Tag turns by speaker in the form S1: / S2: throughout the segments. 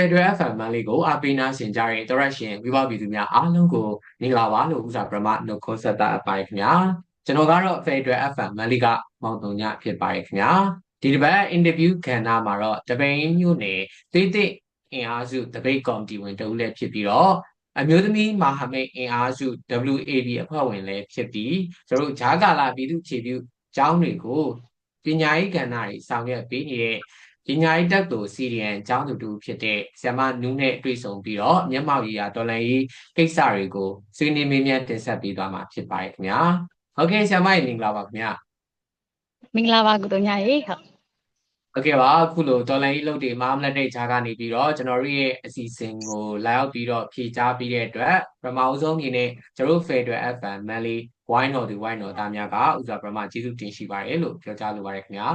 S1: Federal FM မန်လေးကိုအပိနာဆင်ကြတဲ့တရရှင်ဝိဘပြည်သူများအားလုံးကိုမင်္ဂလာပါလို့ဥစားပရမနှုတ်ခွန်းဆက်တာအပိုင်းခင်ဗျာကျွန်တော်ကတော့ Federal FM မန်လေးကမောင်တုံညဖြစ်ပါတယ်ခင်ဗျာဒီတစ်ပတ် interview ကဏ္ဍမှာတော့တပိန်မြို့နယ်သေးသေးအင်အားစုတပိတ်ကော်မတီဝင်တဦးလည်းဖြစ်ပြီးတော့အမျိုးသမီးမဟာမိတ်အင်အားစု WAB အဖွဲ့ဝင်လည်းဖြစ်ပြီးကျွန်တော်တို့ဂျာကာလာပြည်သူခြေပြုကျောင်းတွေကိုပညာရေးကဏ္ဍတွေဆောင်ရွက်ပေးနေတဲ့ ပညာရေးတက်သူ CDN ကျောင်းသူတူဖြစ်တဲ့ဆ iam နူးနဲ့တွေ့ဆုံပြီးတော့မျက်မှောက်ရေးရာတော်လန်ရေးကိစ္စတွေကိုဆွေးနွေးမေးမြန်းတင်ဆက်ပေးသွားမှာဖြစ်ပါတယ်ခင်ဗျာဟုတ်ကဲ့ဆ iam ရေမင်္ဂလာပါခင်ဗျာ
S2: မင်္ဂလာပါကုတော်ညာရေဟုတ်
S1: ဟုတ်ကဲ့ပါအခုလိုတော်လန်ရေးလုပ်တွေမာမလက်တဲ့ဂျာကနေပြီးတော့ကျွန်တော်တို့ရဲ့အစီအစဉ်ကိုလာရောက်ပြီးတော့ဖြည့်ချပေးတဲ့အတွက်ပထမအဆုံးအနေနဲ့ကျွန်တော်တို့ Federal FM မန်လေးဝိုင်းတော်သူဝိုင်းတော်သားများကဥစွာပထမကျေးဇူးတင်ရှိပါတယ်လို့ပြောကြားလိုပါတယ်ခင်ဗျာ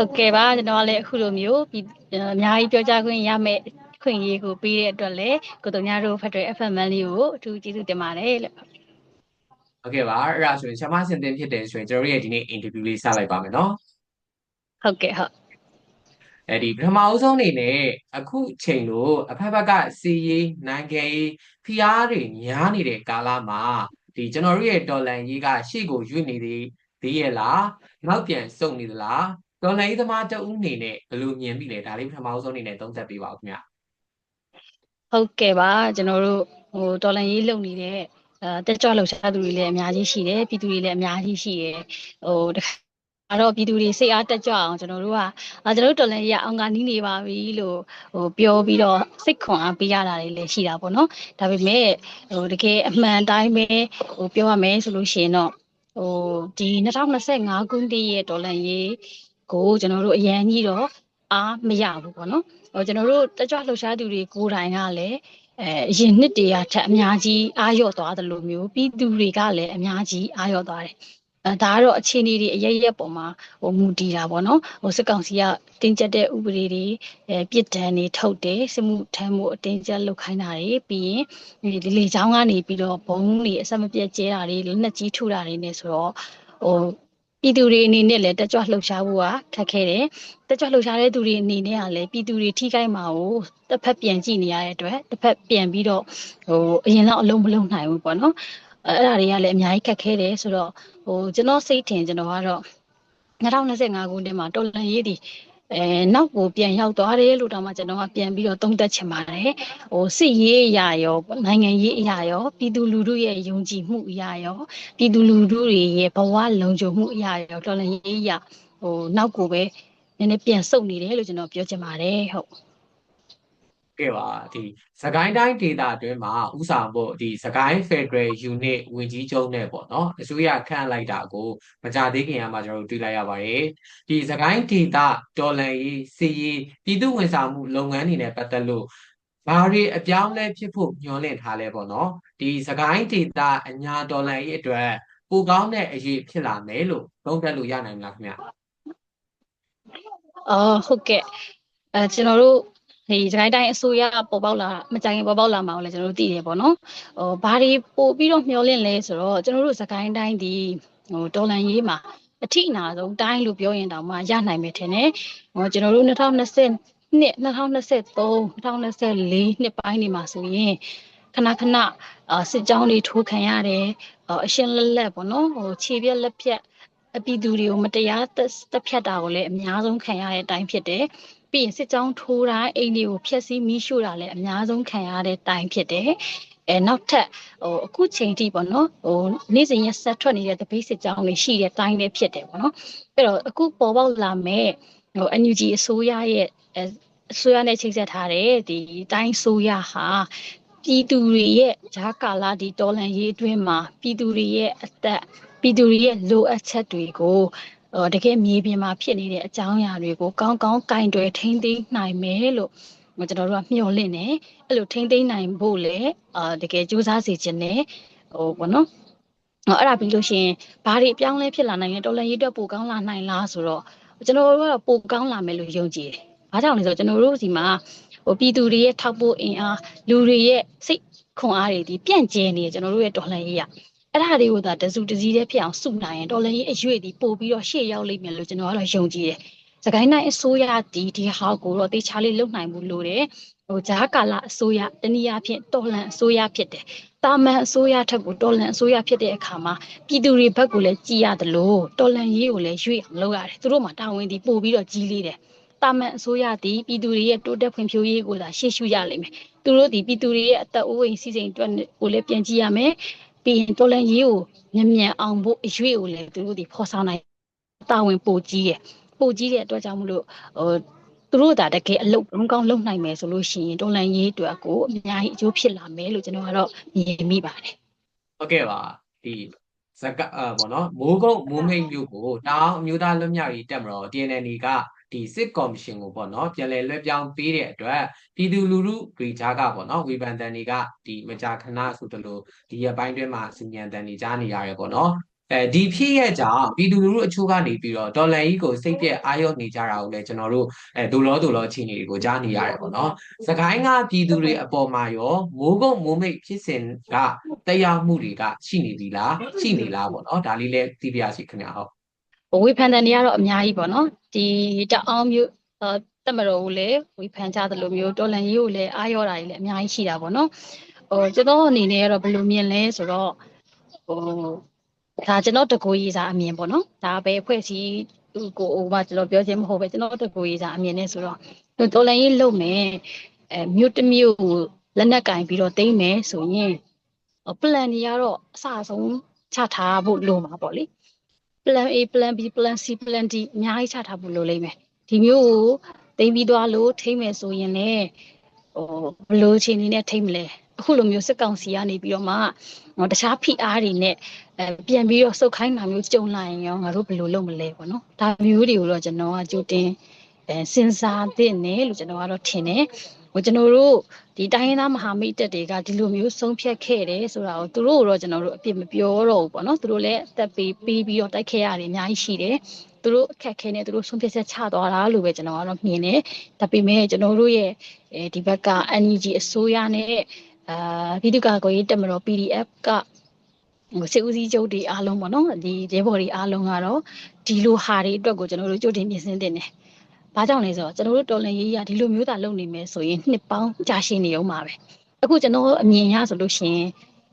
S2: ဟုတ်ကဲ့ပါကျွန်တော်ကလည်းအခုလိုမျိုးဒီအများကြီးပြောကြားခွင့်ရမယ့်ခွင့်ရေးကိုပေးတဲ့အတွက်လည်းကုတော်ညာတို့ Federal FM လေးကိုအထူးကျေးဇူးတင်ပါတယ်လို့
S1: ဟုတ်ကဲ့ပါအဲ့ဒါဆိုရင်ဆ iam စင်တင်ဖြစ်တယ်ဆိုရင်ကျွန်တော်တို့ရဲ့ဒီနေ့ interview လေးစလိုက်ပါမယ်နော်
S2: ဟုတ်ကဲ့ဟုတ်
S1: အဲ့ဒီပထမအဆုံးအနေနဲ့အခုချိန်လို့အဖက်ဖက်ကစီရေးနိုင်ငံရေးဖိအားတွေများနေတဲ့ကာလမှာဒီကျွန်တော်တို့ရဲ့ဒေါ်လန်ရေးကရှေ့ကိုရွေ့နေသေးသေးရဲ့လားနောက်ပြန်စုံနေသလား ဒေါ်လန်ရေးသမားတဦးအနေနဲ့ဘယ်လိုမြင်ပြီလဲဒါလေးပထမအဆုံးအနေနဲ့သုံးသပ်ပေးပါဦးခင်ဗျ
S2: ဟုတ်ကဲ့ပါကျွန်တော်တို့ဟိုတော်လန်ရေးလုပ်နေတဲ့အဲတက်ကြွလှုပ်ရှားသူတွေလည်းအများကြီးရှိတယ်ပြည်သူတွေလည်းအများကြီးရှိတယ်ဟိုတခါအဲ့တော့ပြည်သူတွေစိတ်အားတက်ကြွအောင်ကျွန်တော်တို့ကအာကျွန်တော်တို့တော်လန်ရေးကအောင်ကနီးနေပါပြီလို့ဟိုပြောပြီးတော့စိတ်ခွန်အားပေးရတာတွေလည်းရှိတာပေါ့နော်ဒါပေမဲ့ဟိုတကယ်အမှန်တိုင်းပဲဟိုပြောရမယ်ဆိုလို့ရှိရင်တော့ဟိုဒီ2025ခုနှစ်ရဲ့ဒေါ်လာရေး ကိုကျွန်တော်တို့အရန်ကြီးတော့အားမရဘူးပေါ့နော်ဟိုကျွန်တော်တို့တက်ကြွလှုပ်ရှားသူတွေကိုယ်တိုင်ကလည်းအဲအရင်နှစ်တည်းကထက်အများကြီးအားလျော့သွားတယ်လို့မျိုးပြည်သူတွေကလည်းအများကြီးအားလျော့သွားတယ်အဲဒါကတော့အခြေအနေတွေအရရက်ပေါ်မှာဟိုမူတည်တာပေါ့နော်ဟိုစစ်ကောင်စီကတင်းကျပ်တဲ့ဥပဒေတွေအဲပြစ်ဒဏ်တွေထုတ်တယ်စစ်မှုထမ်းမှုအတင်းကျပ်လုပ်ခိုင်းတာတွေပြီးရင်ဒီလေချောင်းကနေပြီးတော့ဘုံတွေအဆက်မပြတ်ကျဲတာတွေလက်နက်ကြီးထုတာတွေနဲ့ဆိုတော့ဟို ပြည်သူတွေအနေနဲ့လည်းတက်ကြွလှုပ်ရှားဖို့ကခက်ခဲတယ်တက်ကြွလှုပ်ရှားတဲ့သူတွေအနေနဲ့ကလည်းပြည်သူတွေထိခိုက်မှာကိုတစ်ဖက်ပြန်ကြည့်နေရတဲ့အတွက်တစ်ဖက်ပြန်ပြီးတော့ဟိုအရင်လောက်အလုံးမလုံးနိုင်ဘူးပေါ့နော်အဲအဲ့ဒါတွေကလည်းအများကြီးခက်ခဲတယ်ဆိုတော့ဟိုကျွန်တော်စိတ်ထင်ကျွန်တော်ကတော့2025ခုနှစ်မှာတော်လန်ရေးဒီ အဲနောက်ကိုပြန်ရောက်သွားတယ်လို့တော့မှကျွန်တော်ကပြန်ပြီးတော့သုံးသပ်ချင်ပါတယ်ဟိုစစ်ရေးအရာရောနိုင်ငံရေးအရာရောပြည်သူလူထုရဲ့ယုံကြည်မှုအရာရောပြည်သူလူထုတွေရဲ့ဘဝလုံခြုံမှုအရာရောတော်လန်ရေးအရာဟိုနောက်ကိုပဲနည်းနည်းပြန်ဆုတ်နေတယ်လို့ကျွန်တော်ပြောချင်ပါတယ်ဟုတ်
S1: ကဲပါဒီစကိုင်းတိုင်းဒေသအတွင်းမှာဥဆောင်ဖို့ဒီစကိုင်း Federal Unit ဝင်ကြီးချုပ်နဲ့ပေါ့နော်အစိုးရခန့်လိုက်တာကိုမကြသေးခင်ကမှကျွန်တော်တို့တွေ့လိုက်ရပါတယ်ဒီစကိုင်းဒေသတော်လန်ရေးစီရေးပြည်သူဝန်ဆောင်မှုလုပ်ငန်းတွေနဲ့ပတ်သက်လို့ဘာတွေအပြောင်းလဲဖြစ်ဖို့ညွှန်လင့်ထားလဲပေါ့နော်ဒီစကိုင်းဒေသအညာတော်လန်ရေးအတွက်ပိုကောင်းတဲ့အရေးဖြစ်လာမယ်လို့သုံးသပ်လို့ရနိုင်မလားခင်ဗျ
S2: အော်ဟုတ်ကဲ့အဲကျွန်တော်တို့ ဒီစကိုင်းတိုင်းအစိုးရပေါ်ပေါက်လာမကြိုင်ခင်ပေါ်ပေါက်လာမှာကိုလည်းကျွန်တော်တို့သိတယ်ပေါ့နော်ဟိုဘာတွေပို့ပြီးတော့မျှော်လင့်လဲဆိုတော့ကျွန်တော်တို့စကိုင်းတိုင်းဒီဟိုဒေါ်လန်ရေးမှာအထိအနာဆုံးတိုင်းလို့ပြောရင်တောင်မှရနိုင်မယ်ထင်တယ်ဟိုကျွန်တော်တို့2020နှစ်2023 2024နှစ်ပိုင်းနေမှာဆိုရင်ခဏခဏအာစစ်ကြောင်းတွေထိုးခံရတယ်အရှင်းလက်လက်ပေါ့နော်ဟိုခြေပြက်လက်ပြက်အပြည်သူတွေကိုမတရားတက်ဖြတ်တာကိုလည်းအများဆုံးခံရတဲ့အတိုင်းဖြစ်တယ်။ ပြီးရင်စစ်ကြောင်းထိုးတာအိမ်တွေကိုဖျက်ဆီးမိရှို့တာလည်းအများဆုံးခံရတဲ့အတိုင်းဖြစ်တယ်။အဲနောက်ထပ်ဟိုအခုချိန်ထိပေါ့နော်ဟိုနေ့စဉ်ရက်ဆက်ထွက်နေတဲ့တပိတ်စစ်ကြောင်းတွေရှိတဲ့အတိုင်းလည်းဖြစ်တယ်ပေါ့နော်။အဲ့တော့အခုပေါ်ပေါက်လာမဲ့ဟို NUG အစိုးရရဲ့အဲအစိုးရနဲ့ချိတ်ဆက်ထားတဲ့ဒီတိုင်းဆိုရဟာပြည်သူတွေရဲ့ဂျားကာလာဒီတော်လန်ရေးအတွင်းမှာပြည်သူတွေရဲ့အသက်ပြည်သူတွေရဲ့လိုအပ်ချက်တွေကိုဟို တကယ်မြေပြင်မှာဖြစ်နေတဲ့အကြောင်းအရာတွေကိုကောင်းကောင်းကင်တွယ်ထိန်းသိမ်းနိုင်မယ်လို့ကျွန်တော်တို့ကမျှော်လင့်နေအဲ့လိုထိန်းသိမ်းနိုင်ဖို့လေအာတကယ်စူးစမ်းစေချင်တယ်ဟိုဘောနော်အဲ့ဒါပြီးလို့ရှိရင်ဘာတွေအပြောင်းလဲဖြစ်လာနိုင်လဲတော်လန်ရေးအတွက်ပိုကောင်းလာနိုင်လားဆိုတော့ကျွန်တော်တို့ကတော့ပိုကောင်းလာမယ်လို့ယုံကြည်တယ်။ဘာကြောင့်လဲဆိုတော့ကျွန်တော်တို့စီမှာဟိုပြည်သူတွေရဲ့ထောက်ပို့အင်အားလူတွေရဲ့စိတ်ခွန်အားတွေဒီပြန့်ကျဲနေကျွန်တော်တို့ရဲ့တော်လှန်ရေးရ အဲ့ဒါတွေကိုသာတစုတစည်းတည်းဖြစ်အောင်စုနိုင်ရင်တော်လှန်ရေးအရွေ့ဒီပို့ပြီးတော့ရှေ့ရောက်လိမ့်မယ်လို့ကျွန်တော်ကတော့ယုံကြည်တယ်စကိုင်းတိုင်းအစိုးရဒီဒီဟာကိုတော့တေချာလေးလုံနိုင်မှုလို့တယ်ဟိုဂျားကာလာအစိုးရတနည်းအားဖြင့်တော်လန်အစိုးရဖြစ်တယ်တာမန်အစိုးရထက်ကိုတော်လန်အစိုးရဖြစ်တဲ့အခါမှာပြည်သူတွေဘက်ကိုလည်းကြည်ရတယ်လို့တော်လန်ရေးကိုလည်းရွေ့အောင်လုပ်ရတယ်သူတို့မှတာဝန်ဒီပို့ပြီးတော့ကြီးလေးတယ်တာမန်အစိုးရသည်ပြည်သူတွေရဲ့တိုးတက်ဖွံ့ဖြိုးရေးကိုသာရှေ့ရှုရလိမ့်မယ်သူတို့ဒီပြည်သူတွေရဲ့အသက်အိုးအိမ်စီစဉ်အတွက်ကိုလည်းပြန်ကြည့်ရမယ် ပြီးရင်တော်လန်ရေးကိုမြန်မြန်အောင်ဖို့အရွေ့ကိုလည်းသူတို့ဒီဖော်ဆောင်နိုင်တာဝန်ပို့ကြီးရယ်ပို့ကြီးတဲ့အတွက်ကြောင့်မလို့ဟိုသူတို့ဒါတကယ်အလုပ်လုံးကောင်းလုပ်နိုင်မယ်ဆိုလို့ရှိရင်တော်လန်ရေးအတွက်ကိုအများကြီးအကျိုးဖြစ်လာမယ်လို့ကျွန်တော်ကတော့မြင်မိပါတယ်
S1: ဟုတ်ကဲ့ပါဒီဇကအာပေါ့နော်မိုးကုတ်မိုးမိတ်မျိုးကိုတောင်အမျိုးသားလွတ်မြောက်ရေးတပ်မတော် TNL က ဒီစစ်ကော်မရှင်ကိုပေါ့နော်ပြန်လည်လွှဲပြောင်းပေးတဲ့အတွက်ပြည်သူလူထုတွေကြားကပေါ့နော်ဝေဖန်တန်တွေကဒီမကြာခဏဆိုသလိုဒီရပိုင်းတွင်းမှာစီညံတန်တွေကြားနေရတယ်ပေါ့နော်အဲဒီဖြစ်ရဲ့ကြောင့်ပြည်သူလူထုအချို့ကနေပြီးတော့ဒေါ်လာကြီးကိုစိတ်ပြက်အာရုံနေကြတာကိုလည်းကျွန်တော်တို့အဲဒိုလောဒိုလောအခြေအနေတွေကိုကြားနေရတယ်ပေါ့နော်စကိုင်းကပြည်သူတွေအပေါ်မှာရောမိုးကုတ်မိုးမိတ်ဖြစ်စဉ်ကတရားမှုတွေကရှိနေပြီလားရှိနေလားပေါ့နော်ဒါလေးလည်းသိပြရစီခင်ဗျာဟုတ်
S2: ဝေဖန်တဲ့နေရာတော့အများကြီးပေါ့နော်ဒီတအောင်မျိုးအဲတက်မတော်ကိုလည်းဝေဖန်ကြသလိုမျိုးတော်လန်ရေးကိုလည်းအားရောတာတွေလည်းအများကြီးရှိတာပေါ့နော်ဟိုကျွန်တော်အနေနဲ့ကတော့ဘယ်လိုမြင်လဲဆိုတော့ဟိုဒါကျွန်တော်တကူရေးစားအမြင်ပေါ့နော်ဒါပဲအဖွဲ့အစည်းကိုဟိုမှာကျွန်တော်ပြောခြင်းမဟုတ်ပဲကျွန်တော်တကူရေးစားအမြင်နဲ့ဆိုတော့တော်လန်ရေးလုပ်မယ်အဲမြို့တစ်မြို့ကိုလက်နက်ကင်ပြီးတော့တိမ့်မယ်ဆိုရင် plan တွေကတော့အစအဆုံးချထားဖို့လိုမှာပေါ့လေ plan A plan B plan C plan D အများကြီးချထားဖို့လိုလိမ့်မယ်ဒီမျိုးကိုသိမ်းပြီးသွားလို့ထိမ့်မယ်ဆိုရင်လည်းဟိုဘယ်လိုအချိန်နေနဲ့ထိမ့်မလဲအခုလိုမျိုးစစ်ကောင်စီကနေပြီးတော့မှဟိုတခြားဖိအားတွေနဲ့အဲပြန်ပြီးတော့စုတ်ခိုင်းတာမျိုးကြုံလာရင်ရောငါတို့ဘယ်လိုလုပ်မလဲပေါ့နော်ဒါမျိုးတွေကိုတော့ကျွန်တော်ကကြိုတင်အဲစဉ်းစားသင့်တယ်လို့ကျွန်တော်ကတော့ထင်တယ် ဟိုကျွန်တော်တို့ဒီတိုင်းရင်းသားမဟာမိတ်တက်တွေကဒီလိုမျိုးဆုံးဖြတ်ခဲ့တယ်ဆိုတာကိုသူတို့တော့ကျွန်တော်တို့အပြစ်မပြောတော့ဘူးပေါ့နော်သူတို့လည်းအသက်ပေးပေးပြီးတော့တိုက်ခဲ့ရတယ်အများကြီးရှိတယ်သူတို့အခက်ခဲနဲ့သူတို့ဆုံးဖြတ်ချက်ချသွားတာလို့ပဲကျွန်တော်ကတော့မြင်တယ်ဒါပေမဲ့ကျွန်တော်တို့ရဲ့အဲဒီဘက်က NUG အစိုးရနဲ့အာပြည်သူ့ကာကွယ်ရေးတပ်မတော် PDF ကဟိုစစ်ဦးစီးချုပ်တွေအားလုံးပေါ့နော်ဒီရဲဘော်တွေအားလုံးကတော့ဒီလိုဟာတွေအတွက်ကိုကျွန်တော်တို့ကြိုတင်ပြင်ဆင်တင်တယ်။ ဘာကြောင့်လဲဆိုတော့ကျွန်တော်တို့တော်လန်ရေးရဒီလိုမျိုးသာလုပ်နေမယ်ဆိုရင်နှစ်ပေါင်းကြာရှည်နေအောင်ပါပဲ။အခုကျွန်တော်အမြင်ရဆိုလို့ရှိရင်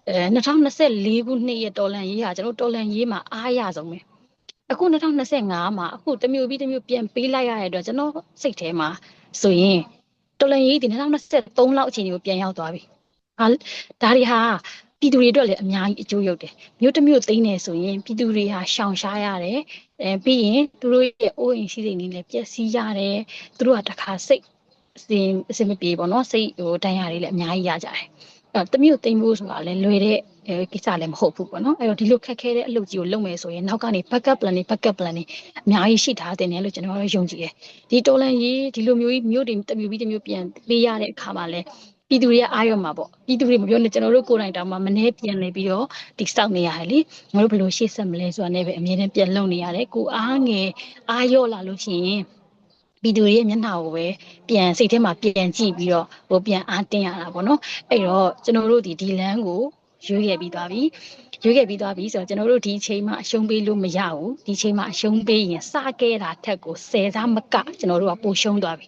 S2: အဲ2024ခုနှစ်ရဲ့တော်လန်ရေးဟာကျွန်တော်တော်လန်ရေးမှာအားရဆုံးပဲ။အခု2025မှာအခုတစ်မျိုးပြီးတစ်မျိုးပြန်ပေးလိုက်ရတဲ့အတွက်ကျွန်တော်စိတ်ထဲမှာဆိုရင်တော်လန်ရေးဒီ2023လောက်အချိန်ကိုပြန်ရောက်သွားပြီ။ဟာဒါတွေဟာ ပြည်သူတွေအတွက်လည်းအများကြီးအကျိုးရောက်တယ်မြို့တစ်မြို့သိမ်းနေဆိုရင်ပြည်သူတွေဟာရှောင်ရှားရတယ်အဲပြီးရင်သူတို့ရဲ့အိုးအိမ်စီးစိမ်တွေလည်းပျက်စီးရတယ်သူတို့ကတခါစိတ်အစဉ်အစင်မပြေပေါ့နော်စိတ်ဟိုတန်ရာတွေလည်းအများကြီးရကြတယ်အဲတမျိုးသိမ်းဖို့ဆိုတာလည်းလွယ်တဲ့အဲကိစ္စလည်းမဟုတ်ဘူးပေါ့နော်အဲ့တော့ဒီလိုခက်ခဲတဲ့အလုပ်ကြီးကိုလုပ်မယ်ဆိုရင်နောက်ကနေ backup plan တွေ backup plan တွေအများကြီးရှိထားတဲ့တယ်လို့ကျွန်တော်တို့ယုံကြည်တယ်ဒီတော်လန်ရေးဒီလိုမျိုးကြီးမြို့တွေတမျိုးပြီးတမျိုးပြန်ပေးရတဲ့အခါမှာလည်း ပြည်သူတွေအားရမှာပေါ့ပြည်သူတွေမပြောနဲ့ကျွန်တော်တို့ကိုယ်တိုင်တောင်မှမနှဲပြန်နေပြီးတော့တိစောက်နေရတယ်လေငါတို့ဘယ်လိုရှေ့ဆက်မလဲဆိုတာနဲ့ပဲအမြဲတမ်းပြန်လုံနေရတယ်ကိုအားငယ်အားရော့လာလို့ရှိရင်ပြည်သူတွေရဲ့မျက်နှာကိုပဲပြန်စိတ်ထဲမှာပြန်ကြည့်ပြီးတော့ဟိုပြန်အားတင်းရတာပေါ့နော်အဲ့တော့ကျွန်တော်တို့ဒီဒီလန်းကိုရွေးခဲ့ပြီးသွားပြီရွေးခဲ့ပြီးသွားပြီဆိုတော့ကျွန်တော်တို့ဒီအချိန်မှာအရှုံးပေးလို့မရဘူးဒီအချိန်မှာအရှုံးပေးရင်စခဲ့တာထက်ကို၁၀စားမကကျွန်တော်တို့ကပိုရှုံးသွားပြီ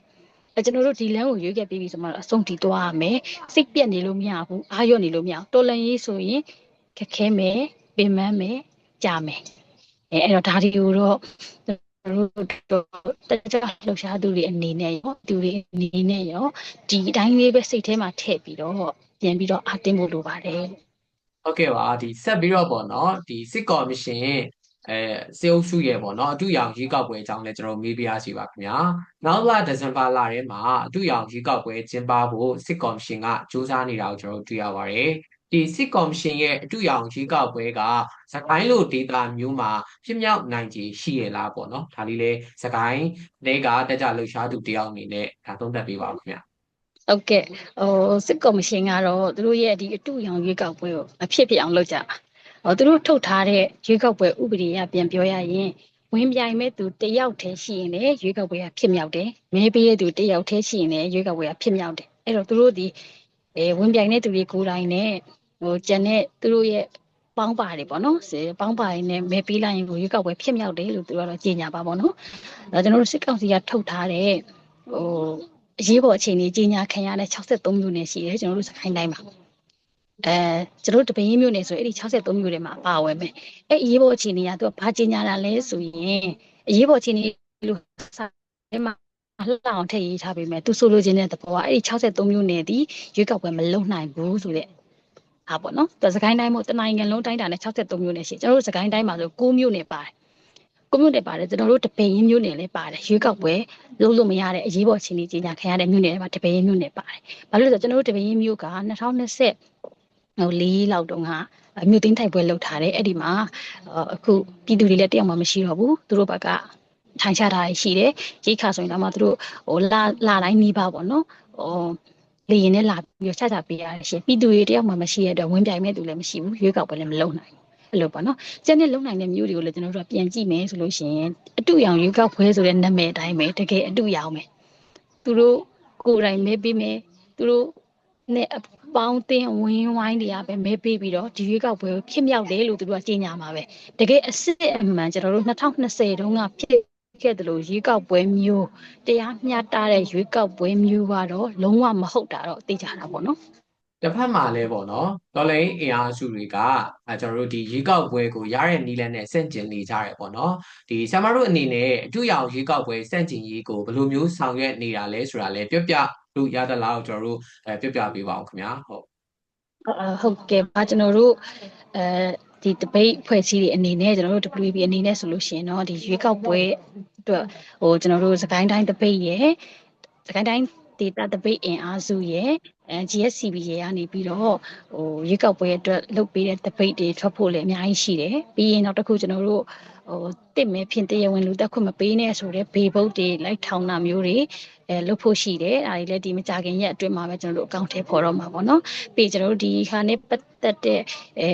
S2: အဲကျွန်တော်တို့ဒီလမ်းကိုရွေးခဲ့ပြီးပြီဆိုမှတော့အဆုံးထိသွားရမယ်စိတ်ပြက်နေလို့မရဘူးအာရုံနေလို့မရဘူးတော်လန်ရေးဆိုရင်ခက်ခဲမယ်ပင်ပန်းမယ်ကြာမယ်အဲအဲ့တော့ဒါတွေကိုတော့တို့တခြားလှူရှားသူတွေအနေနဲ့ရောသူတွေအနေနဲ့ရောဒီအတိုင်းလေးပဲစိတ်ထဲမှာထည့်ပြီးတော့ပြန်ပြီးတော့အတင်းဖို့လိုပါတယ်
S1: ဟုတ်ကဲ့ပါဒီဆက်ပြီးတော့ပေါ့နော်ဒီစစ်ကော်မရှင် အဲစေအုပ်စုရဲ့ပေါ့နော်အတူရောင်ရွေးကောက်ပွဲအကြောင်းလည်းကျွန်တော်မေးပြရစီပါခင်ဗျာနောက်လဒီဇင်ဘာလထဲမှာအတူရောင်ရွေးကောက်ပွဲကျင်းပဖို့စစ်ကော်မရှင်ကစူးစမ်းနေတာကိုကျွန်တော်တွေ့ရပါတယ်ဒီစစ်ကော်မရှင်ရဲ့အတူရောင်ရွေးကောက်ပွဲကစကိုင်းလိုဒေတာမျိုးမှာဖြစ်မြောက်နိုင်ခြေရှိရလားပေါ့နော်ဒါလေးလေစကိုင်းတွေကတက်ကြလှုပ်ရှားသူတယောက်အနေနဲ့ဒါသုံးသပ်ပေးပါဦးခင်ဗျာ
S2: ဟုတ်ကဲ့ဟိုစစ်ကော်မရှင်ကတော့သူတို့ရဲ့ဒီအတူရောင်ရွေးကောက်ပွဲကိုအဖြစ်ဖြစ်အောင်လုပ်ကြပါဟော သူတို့ထုတ်ထားတဲ့ရွေးကောက်ပွဲဥပဒေအရပြန်ပြောရရင်ဝင်ပြိုင်မဲ့သူတယောက်တည်းရှိရင်လည်းရွေးကောက်ပွဲကဖြစ်မြောက်တယ်မဲပေးတဲ့သူတယောက်တည်းရှိရင်လည်းရွေးကောက်ပွဲကဖြစ်မြောက်တယ်အဲ့တော့သူတို့ဒီအဲဝင်ပြိုင်တဲ့သူတွေကိုယ်တိုင်နဲ့ဟိုကျန်တဲ့သူတို့ရဲ့ပေါင်းပါတယ်ပေါ့နော်စေပေါင်းပါရင်လည်းမဲပေးလိုက်ရင်ကိုရွေးကောက်ပွဲဖြစ်မြောက်တယ်လို့သူကတော့ကြေညာပါပေါ့နော်အဲကျွန်တော်တို့စစ်ကောင်စီကထုတ်ထားတဲ့ဟိုအရေးပေါ်အခြေအနေကြေညာခံရတဲ့63မျိုးနဲ့ရှိတယ်ကျွန်တော်တို့စကိုင်းတိုင်းမှာ အဲကျွန်တော်တို့တပင်းမျိုးနဲ့ဆိုရင်အဲ့ဒီ63မျိုးတွေမှာပါဝင်မယ်အဲ့အရေးပေါ်အခြေအနေကသူကဘာကြေညာတာလဲဆိုရင်အရေးပေါ်အခြေအနေလို့စာထဲမှာလှအောင်ထည့်ရေးထားပေးမယ်သူဆိုလိုချင်တဲ့သဘောကအဲ့ဒီ63မျိုးနဲ့ဒီရွေးကောက်ပွဲမလုံနိုင်ဘူးဆိုတဲ့ဟာပေါ့နော်သူစကိုင်းတိုင်းမို့တနိုင်ငံလုံးတိုင်းတာနဲ့63မျိုးနဲ့ရှိကျွန်တော်တို့စကိုင်းတိုင်းမှာဆို9မျိုးနဲ့ပါတယ်9မျိုးနဲ့ပါတယ်ကျွန်တော်တို့တပင်းမျိုးနဲ့လည်းပါတယ်ရွေးကောက်ပွဲလုံးလို့မရတဲ့အရေးပေါ်အခြေအနေကြီးညာခံရတဲ့မျိုးနဲ့မှာတပင်းမျိုးနဲ့ပါတယ်ဘာလို့လဲဆိုတော့ကျွန်တော်တို့တပင်းမျိုးက2020 ဟိုလေးလောက်တုန်းကမြို့သိမ်းထိုက်ပွဲလုပ်ထားတယ်အဲ့ဒီမှာအခုပြည်သူတွေလည်းတယောက်မှမရှိတော့ဘူးသူတို့ဘက်ကထိုင်ချတာရှိတယ်ရိတ်ခါဆိုရင်တော့မှသူတို့ဟိုလာလာတိုင်းနီးပါပေါ့နော်ဟိုလေရင်နဲ့လာပြီးချချပေးရတယ်ရှင်ပြည်သူတွေတယောက်မှမရှိရတဲ့အတွက်ဝင်ပြိုင်မဲ့သူလည်းမရှိဘူးရွေးကောက်ပွဲလည်းမလုပ်နိုင်ဘူးအဲ့လိုပေါ့နော်ကျန်တဲ့လုံနိုင်တဲ့မျိုးတွေကိုလည်းကျွန်တော်တို့ကပြန်ကြည့်မယ်ဆိုလို့ရှိရင်အတူရောင်ရွေးကောက်ပွဲဆိုတဲ့နာမည်အတိုင်းပဲတကယ်အတူရောင်ပဲသူတို့ကိုယ်တိုင်မဲပေးမယ်သူတို့နဲ့အ ပေါင်းအသင်းဝင်းဝိုင်းတွေကပဲမဲပေးပြီးတော့ဒီရွေးကောက်ပွဲကိုဖြစ်မြောက်တယ်လို့သူတို့ကကြေညာမှာပဲတကယ်အစစ်အမှန်ကျွန်တော်တို့2020တုန်းကဖြစ်ခဲ့တယ်လို့ရွေးကောက်ပွဲမျိုးတရားမျှတတဲ့ရွေးကောက်ပွဲမျိုးကတော့လုံးဝမဟုတ်တာတော့သိကြတာပေါ့နော်
S1: တစ်ဖက်မှာလည်းပေါ့နော်တော်လိုင်းအင်အားစုတွေကအဲကျွန်တော်တို့ဒီရေကောက်ပွဲကိုရတဲ့နီးလန်းနဲ့စန့်ကျင်နေကြတယ်ပေါ့နော်ဒီဆရာမတို့အနေနဲ့အတူရောင်ရေကောက်ပွဲစန့်ကျင်ရေးကိုဘယ်လိုမျိုးဆောင်ရွက်နေတာလဲဆိုတာလည်းပြောပြ လို့ရသလားကိုကျွန်တော်တို့အဲပြောပြပေးပါအောင်ခင်ဗျာဟုတ်
S2: အဟုတ်ကဲ့ပါကျွန်တော်တို့အဲဒီ debate ဖွဲ့စည်းတဲ့အနေနဲ့ကျွန်တော်တို့ WB အနေနဲ့ဆိုလို့ရှိရင်တော့ဒီရွေးကောက်ပွဲအတွက်ဟိုကျွန်တော်တို့စကိုင်းတိုင်း debate ရယ်စကိုင်းတိုင်း data debate အင်အားစုရယ်အဲ GSCB ရယ်ကနေပြီးတော့ဟိုရွေးကောက်ပွဲအတွက်လုပ်ပေးတဲ့ debate တွေထွက်ဖို့လည်းအများကြီးရှိတယ်ပြီးရင်နောက်တစ်ခုကျွန်တော်တို့ ဟိုတစ်မဲဖြင့်တရားဝင်လူတက်ခွင့်မပေးနဲ့ဆိုတော့ဘေဘုတ်တွေလိုက်ထောင်တာမျိုးတွေအဲလုပ်ဖို့ရှိတယ်ဒါတွေလည်းဒီမကြခင်ရက်အတွင်းမှာပဲကျွန်တော်တို့အကောင့်ထဲပေါ်တော့မှာပေါ့နော်ပြီးကျွန်တော်တို့ဒီခါနဲ့ပတ်သက်တဲ့အဲ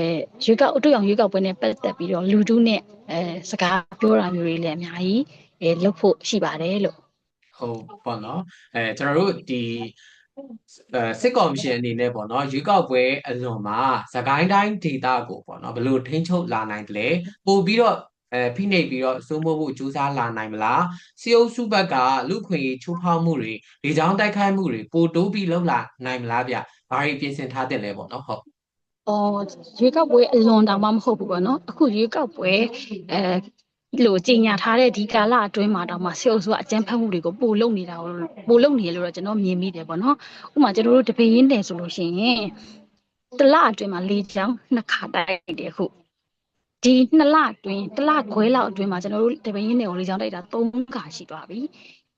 S2: ရွေးကောက်အတူအောင်ရွေးကောက်ပွဲနဲ့ပတ်သက်ပြီးတော့လူတူးနဲ့အဲစကားပြောတာမျိုးတွေလည်းအများကြီးအဲလုပ်ဖို့ရှိပါတယ်လို့
S1: ဟုတ်ပေါ့နော်အဲကျွန်တော်တို့ဒီအဲစစ်ကော်မရှင်အနေနဲ့ပေါ့နော်ရွေးကောက်ပွဲအလွန်မှာသခိုင်းတိုင်းဒေသကိုပေါ့နော်ဘယ်လိုထိန်းချုပ်လာနိုင်တယ်လဲပို့ပြီးတော့ အဲဖိနှိပ်ပြီးတော့စိုးမိုးဖို့ကြိုးစားလာနိုင်မလားစီအုပ်စုဘက်ကလူခွေချိုးဖောက်မှုတွေလေကြောင်းတိုက်ခိုက်မှုတွေပိုတိုးပြီးလောက်လာနိုင်မလားဗျဘာတွေပြင်ဆင်ထားတဲ့လဲပေါ့နော်ဟုတ်
S2: အော်ရွေးကောက်ပွဲအလွန်တောင်မှမဟုတ်ဘူးပေါ့နော်အခုရွေးကောက်ပွဲအဲလို့ကြီးညာထားတဲ့ဒီကာလအတွင်းမှာတောင်မှဆေးအုပ်စုကအကြမ်းဖက်မှုတွေကိုပိုလုပ်နေတာကိုပိုလုပ်နေလို့တော့ကျွန်တော်မြင်မိတယ်ပေါ့နော်ဥပမာကျွန်တော်တို့တပင်းရင်းတယ်ဆိုလို့ရှိရင်တလအတွင်းမှာ၄ချောင်းနှစ်ခါတိုက်တယ်အခု ဒီနှစ်လအတွင်းတလခွဲလောက်အတွင်းမှာကျွန်တော်တို့တပင်းရင်းတယ်ကိုလေးချောင်းတိုက်တာ၃ခါရှိသွားပြီ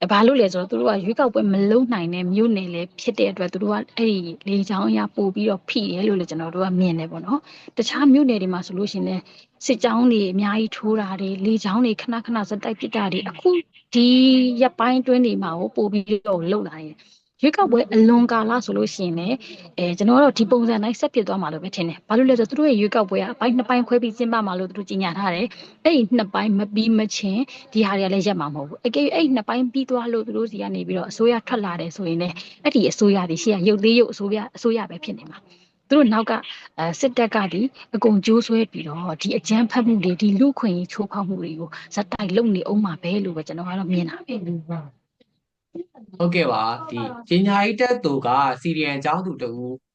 S2: အဲဘာလို့လဲဆိုတော့သူတို့ကရွေးကောက်ပွဲမလုံနိုင်တဲ့မြို့နယ်လေးဖြစ်တဲ့အတွက်သူတို့ကအဲ့ဒီလေချောင်းအရာပို့ပြီးတော့ဖိတယ်လို့လည်းကျွန်တော်တို့ကမြင်တယ်ပေါ့နော်တခြားမြို့နယ်တွေမှာဆိုလို့ရှိရင်လည်းစစ်ကြောင်းတွေအများကြီးထိုးတာတွေလေချောင်းတွေခဏခဏစတိုက်ပစ်တာတွေအခုဒီရက်ပိုင်းတွင်းတွေမှာကိုပို့ပြီးတော့လုံလာတယ် ရွေးကောက်ပွဲအလွန်ကာလဆိုလို့ရှိရင်လည်းအဲကျွန်တော်ကတော့ဒီပုံစံတိုင်းဆက်ဖြစ်သွားမှာလို့ပဲထင်တယ်။ဘာလို့လဲဆိုတော့သူတို့ရဲ့ရွေးကောက်ပွဲကအပိုင်းနှစ်ပိုင်းခွဲပြီးကျင်းပမှာလို့သူတို့ကြီးညာထားတယ်။အဲ့ဒီနှစ်ပိုင်းမပြီးမချင်းဒီဟာတွေကလည်းရက်မှာမဟုတ်ဘူး။အကယ်၍အဲ့ဒီနှစ်ပိုင်းပြီးသွားလို့သူတို့စီကနေပြီးတော့အစိုးရထွက်လာတယ်ဆိုရင်လည်းအဲ့ဒီအစိုးရဒီရှေ့ကရုပ်သေးရုပ်အစိုးရအစိုးရပဲဖြစ်နေမှာ။သူတို့နောက်ကအဲစစ်တပ်ကဒီအကုန်ကြိုးဆွဲပြီးတော့ဒီအကြမ်းဖက်မှုတွေဒီလူခွင့်ရေးချိုးဖောက်မှုတွေကိုဇက်တိုက်လုပ်နေအောင်မှာပဲလို့ပဲကျွန်တော်ကတော့မြင်တာပဲ။
S1: ဟုတ်ကဲ့ပါဒီပညာရေးတက်သူကစီရီယန်အကြောင်းသူတူ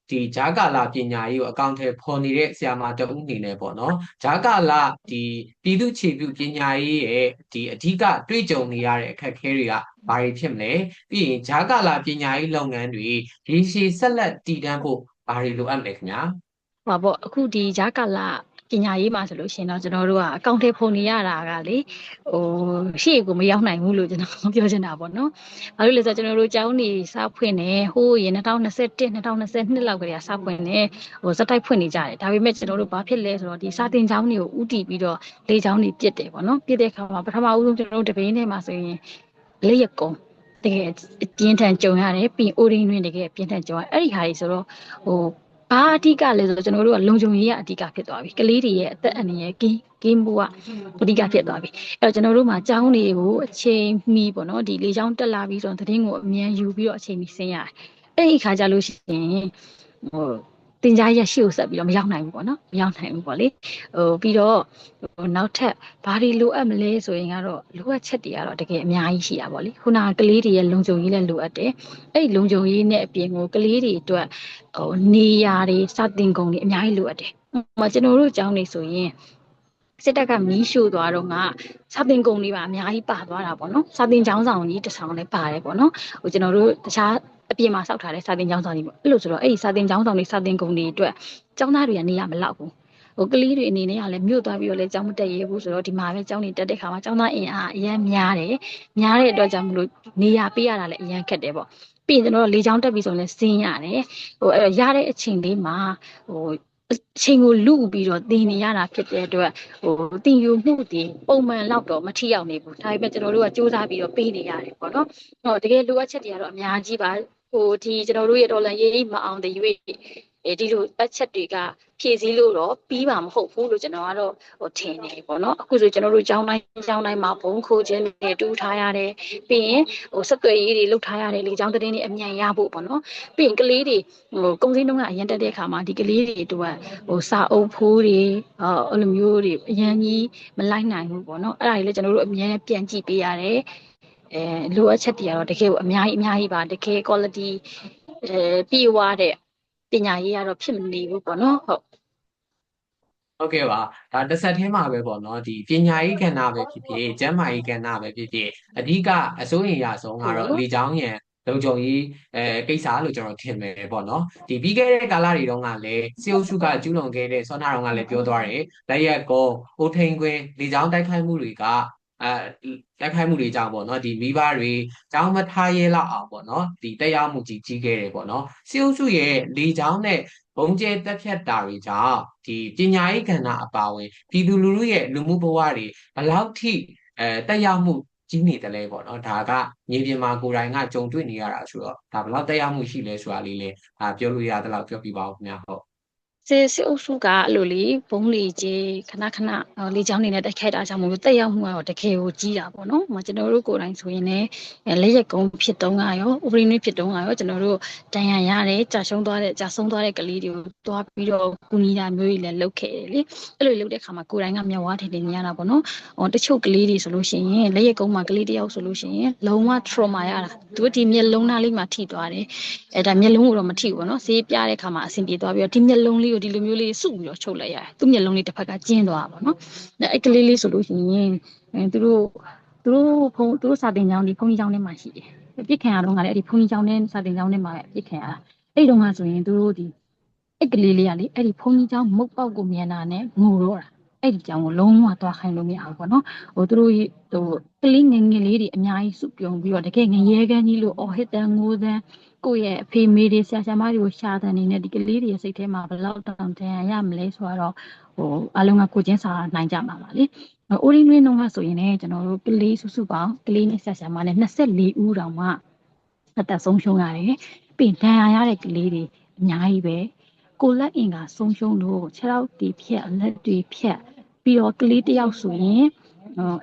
S1: ဒီဂျာကာလာပညာရေးကိုအကောင့်ထဲပေါ်နေတဲ့ဆရာမတဦးအနေနဲ့ပေါ့နော်ဂျာကာလာဒီပြည်သူ့ခြေပြုပညာရေးရဲ့ဒီအဓိကတွေ့ကြုံနေရတဲ့အခက်အခဲတွေကဘာတွေဖြစ်မလဲပြီးရင်ဂျာကာလာပညာရေးလုပ်ငန်းတွေဒီရှည်ဆက်လက်တည်တံ့ဖို့ဘာတွေလိုအပ်မလဲခင်ဗျာ
S2: ဟပါပေါ့အခုဒီဂျာကာလာ ပညာရေးမှာဆိုလို့ရှိရင်တော့ကျွန်တော်တို့ကအကောင့်ထဲပုံနေရတာကလေဟိုရှေ့ကိုမရောက်နိုင်ဘူးလို့ကျွန်တော်ပြောချင်တာပေါ့နော်။ဘာလို့လဲဆိုတော့ကျွန်တော်တို့ကျောင်းနေစဖွင့်နေဟိုးရင်2021 2022လောက်ကလေးကစဖွင့်နေဟိုစက်တိုက်ဖွင့်နေကြတယ်။ဒါပေမဲ့ကျွန်တော်တို့ဘာဖြစ်လဲဆိုတော့ဒီစာတင်ကျောင်းတွေကိုဥတီပြီးတော့လေကျောင်းတွေပြစ်တယ်ပေါ့နော်။ပြစ်တဲ့အခါမှာပထမဦးဆုံးကျွန်တော်တို့တပင်းထဲမှာဆိုရင်လက်ရကုံတကယ်ပြင်းထန်ကြုံရတယ်ပြီးအိုရင်းတွင်တကယ်ပြင်းထန်ကြုံရအဲ့ဒီဟာကြီးဆိုတော့ဟို ဘာအဓိကလဲဆိုတော့ကျွန်တော်တို့ကလုံခြုံရေးကအဓိကဖြစ်သွားပြီကလေးတွေရဲ့အသက်အန္တရာယ်ကင်းကင်းမှုကအဓိကဖြစ်သွားပြီအဲ့တော့ကျွန်တော်တို့မှာကျောင်းတွေကိုအချိန်မီပေါ့နော်ဒီလေကျောင်းတက်လာပြီးဆိုတော့သတင်းကိုအမြန်ယူပြီးတော့အချိန်မီဆင်းရတယ်အဲ့ဒီခါကြလို့ရှိရင်ဟို တင် जा ရက်ရှိကိုဆက်ပြီးတော့မရောက်နိုင်ဘူးပေါ့နော်မရောက်နိုင်ဘူးပေါ့လေဟိုပြီးတော့ဟိုနောက်ထပ်ဘာတွေလိုအပ်မလဲဆိုရင်ကတော့လိုအပ်ချက်တွေကတော့တကယ်အများကြီးရှိတာပေါ့လေခုနကကလေးတွေရဲ့လုံခြုံရေးလည်းလိုအပ်တယ်အဲ့ဒီလုံခြုံရေးနဲ့အပြင်ကိုကလေးတွေအတွက်ဟိုနေရာတွေစတင်ကုန်တွေအများကြီးလိုအပ်တယ်ဟိုမှာကျွန်တော်တို့အကြောင်းနေဆိုရင်စစ်တပ်ကမီးရှို့သွားတော့ငါစာတင်ကုံတွေပါအများကြီးပါသွားတာပေါ့နော်စာတင်ချောင်းဆောင်ကြီးတစ်ဆောင်လည်းပါတယ်ပေါ့နော်ဟိုကျွန်တော်တို့တခြား အပြင်မှာဆောက်ထားတဲ့စာသင်ကျောင်းဆောင်တွေပေါ့အဲ့လိုဆိုတော့အဲ့ဒီစာသင်ကျောင်းဆောင်တွေစာသင်ကုန်းတွေအတွက်ကျောင်းသားတွေကနေရမလောက်ဘူးဟိုကလေးတွေအနေနဲ့ကလည်းမြို့သွားပြီးတော့လည်းကျောင်းမတက်ရဘူးဆိုတော့ဒီမှာပဲကျောင်းနေတက်တဲ့ခါမှာကျောင်းသားအင်အားအရန်များတယ်များတဲ့အတွက်ကြောင့်မလို့နေရာပေးရတာလည်းအရန်ခက်တယ်ပေါ့ပြီးရင်ကျွန်တော်တို့လေချောင်းတက်ပြီးဆိုရင်လည်းစင်းရတယ်ဟိုအဲ့တော့ရတဲ့အချိန်လေးမှာဟိုအချိန်ကိုလူပြီးတော့တင်နေရတာဖြစ်တဲ့အတွက်ဟိုတင်ယူမှုတွေပုံမှန်လောက်တော့မထိရောက်နေဘူးဒါပေမဲ့ကျွန်တော်တို့ကစ조사ပြီးတော့ပေးနေရတယ်ပေါ့နော်ဟိုတကယ်လိုအပ်ချက်တွေကတော့အများကြီးပါ ဟိုဒီကျွန်တော်တို့ရဲ့ဒေါ်လာရေးမအောင်တဲ့ရွေးအဲဒီလိုအချက်တွေကဖြည့်ဆည်းလို့တော့ပြီးပါမဟုတ်ဘူးလို့ကျွန်တော်ကတော့ဟိုထင်နေပေါ့နော်အခုဆိုကျွန်တော်တို့ကျောင်းတိုင်းကျောင်းတိုင်းမှာဘုံခိုးခြင်းတွေတူးထားရတယ်ပြီးရင်ဟိုဆက်သွယ်ရေးတွေလုပ်ထားရတယ်လေကျောင်းသတင်းတွေအမြန်ရဖို့ပေါ့နော်ပြီးရင်ကလေးတွေဟိုကုံစင်းတုံးကအရင်တက်တဲ့အခါမှာဒီကလေးတွေတို့ကဟိုစာအုပ်ဖိုးတွေဟောအဲ့လိုမျိုးတွေအရင်ကြီးမလိုက်နိုင်ဘူးပေါ့နော်အဲ့ဒါတွေလည်းကျွန်တော်တို့အမြန်ပြန်ကြည့်ပေးရတယ် အဲလိုအပ်ချက်တွေကတော့တကယ်ကိုအများကြီးအများကြီးပါတကယ် quality အဲပြီးွားတဲ့ပညာရေးကတော့ဖြစ်မနေဘူးပေါ့နော်ဟုတ်
S1: ဟုတ်ကဲ့ပါဒါတစ်ဆက်ထဲမှာပဲပေါ့နော်ဒီပညာရေးကဏ္ဍပဲဖြစ်ဖြစ်ကျန်းမာရေးကဏ္ဍပဲဖြစ်ဖြစ်အဓိကအစိုးရရဆုံးကတော့လေချောင်းရံလုံခြုံရေးအဲကိစ္စလို့ကျွန်တော်ထင်မယ်ပေါ့နော်ဒီပြီးခဲ့တဲ့ကာလတွေတုန်းကလည်းစီအုပ်စုကကျူးလွန်ခဲ့တဲ့ဆောနာတော်ကလည်းပြောသွားတယ်လက်ရက်ကောအိုထိန်ခွင်းလေချောင်းတိုက်ခိုက်မှုတွေက အဲတိုက်ခိုက်မှုတွေကြောင့်ပေါ့နော်ဒီမိဘတွေကျောင်းမထားရဲလောက်အောင်ပေါ့နော်ဒီတက်ရောက်မှုကြီးကြီးခဲ့တယ်ပေါ့နော်စီအုပ်စုရဲ့လေချောင်းနဲ့ဘုံကျဲတက်ဖြတ်တာတွေကြောင့်ဒီပညာရေးကဏ္ဍအပါအဝင်ပြည်သူလူထုရဲ့လူမှုဘဝတွေဘယ်လောက်ထိအဲတက်ရောက်မှုကြီးနေတယ်လဲပေါ့နော်ဒါကမြေပြင်မှာကိုယ်တိုင်ကကြုံတွေ့နေရတာဆိုတော့ဒါဘယ်လောက်တက်ရောက်မှုရှိလဲဆိုတာလေးလည်းဒါပြောလို့ရသလောက်ပြောပြပါဦးခင်ဗျာဟုတ်
S2: စေစစ်အုပ်စုကအဲ့လိုလေဘုံလီကြီးခဏခဏလေချောင်းနေနဲ့တိုက်ခိုက်တာကြောင့်မလို့တက်ရောက်မှုကတော့တကယ်ကိုကြီးတာပေါ့နော်။မကျွန်တော်တို့ကိုယ်တိုင်ဆိုရင်လည်းလက်ရက်ကုန်းဖြစ်တုံးကရောဥပရိနွေးဖြစ်တုံးကရောကျွန်တော်တို့တန်ရန်ရတယ်ကြာရှုံးသွားတဲ့ကြာဆုံးသွားတဲ့ကလေးတွေကိုသွားပြီးတော့ကူညီတာမျိုးတွေလည်းလုပ်ခဲ့တယ်လေ။အဲ့လိုလုပ်တဲ့ခါမှာကိုယ်တိုင်ကမျက်ဝါးထင်ထင်မြင်ရတာပေါ့နော်။ဟောတချို့ကလေးတွေဆိုလို့ရှိရင်လက်ရက်ကုန်းမှာကလေးတယောက်ဆိုလို့ရှိရင်လုံးဝ trauma ရတာသူတို့ဒီမျက်လုံးသားလေးမှာထိသွားတယ်။အဲ့ဒါမျက်လုံးကိုတော့မထိဘူးပေါ့နော်။ဈေးပြတဲ့ခါမှာအဆင်ပြေသွားပြီးတော့ဒီမျက်လုံးလေးကိုဒီလိုမျိုးလေးစုပြီးတော့ချုပ်လိုက်ရတယ်သူ့မျက်လုံးလေးတစ်ဖက်ကကျင်းသွားတာပေါ့နော်အဲ့ကလေးလေးဆိုလို့ရှိရင်အဲသူတို့သူတို့ဖုန်းသူတို့စာတင်ကျောင်းဒီဖုန်းကြီးကျောင်းထဲမှာရှိတယ်ပြစ်ခံရတော့ကလည်းအဲ့ဒီဖုန်းကြီးကျောင်းထဲစာတင်ကျောင်းထဲမှာပြစ်ခံရတာအဲ့တုန်းကဆိုရင်သူတို့ဒီအဲ့ကလေးလေးကလေအဲ့ဒီဖုန်းကြီးကျောင်းမုတ်ပေါက်ကိုမြင်တာနဲ့ငိုတော့တာအဲ့ဒီကြောင်ကိုလုံးဝသွားခိုင်းလို့မရဘူးပေါ့နော်ဟိုသူတို့ဟိုကလေးငယ်ငယ်လေးတွေအများကြီးစုပြုံပြီးတော့တကယ်ငရဲကန်းကြီးလို့အော်ဟစ်တန်ငိုတန် ကိုယ့်ရဲ့အဖေမေတွေဆရာဆရာမတွေကိုရှာတဲ့အနေနဲ့ဒီကလေးတွေရဲ့စိတ်ထဲမှာဘယ်လောက်တောင်တန်ရမလဲဆိုတော့ဟိုအလုံးကကိုချင်းစာနိုင်ကြမှာပါလေအိုရင်းတွင်းတော့ဆိုရင်လည်းကျွန်တော်တို့ကလေးစုစုပေါင်းကလေးနဲ့ဆရာဆရာမနဲ့24ဦးတောင်မှအသက်ဆုံးရှုံးရတယ်ပြင်ဒဏ်ရာရတဲ့ကလေးတွေအများကြီးပဲကိုလက်အင်ကဆုံးရှုံးလို့ခြေထောက်တွေဖြက်လက်တွေဖြက်ပြီးတော့ကလေးတယောက်ဆိုရင်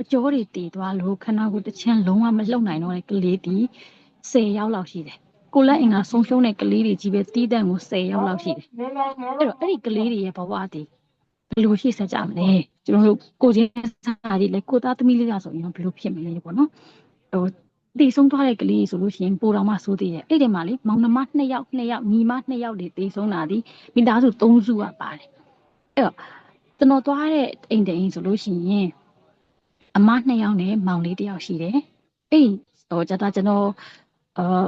S2: အကျော်တွေတည်သွားလို့ခနာကိုတစ်ချမ်းလုံးဝမလှုပ်နိုင်တော့တဲ့ကလေးတီ10ရောက်လောက်ရှိတယ် ကိုလက်အင်ကဆုံးရှုံးတဲ့ကလေးတွေကြီးပဲတီးတန့်ကို10ရောက်လောက်ရှိတယ်အဲ့တော့အဲ့ဒီကလေးတွေရဲ့ဘဝတည်ဘယ်လိုရှိစကြမလဲကျွန်တော်တို့ကိုချင်းစာကြီးလဲကိုသားသမီးလေးကဆိုရင်ဘယ်လိုဖြစ်မလဲပေါ့နော်ဟိုတည်ဆုံးသွားတဲ့ကလေးဆိုလို့ရှိရင်ပိုတော်မှဆိုးသေးတယ်အဲ့ဒီမှာလေမောင်နှမ2ယောက်2ယောက်ညီမ2ယောက်တွေတည်ဆုံးတာဒီမိသားစု3စုကပါတယ်အဲ့တော့ကျွန်တော်သွားတဲ့အိမ်တိန်ဆိုလို့ရှိရင်အမ2ယောက်နဲ့မောင်လေး1ယောက်ရှိတယ်အဲ့ဟိုကျတော့ကျွန်တော်အာ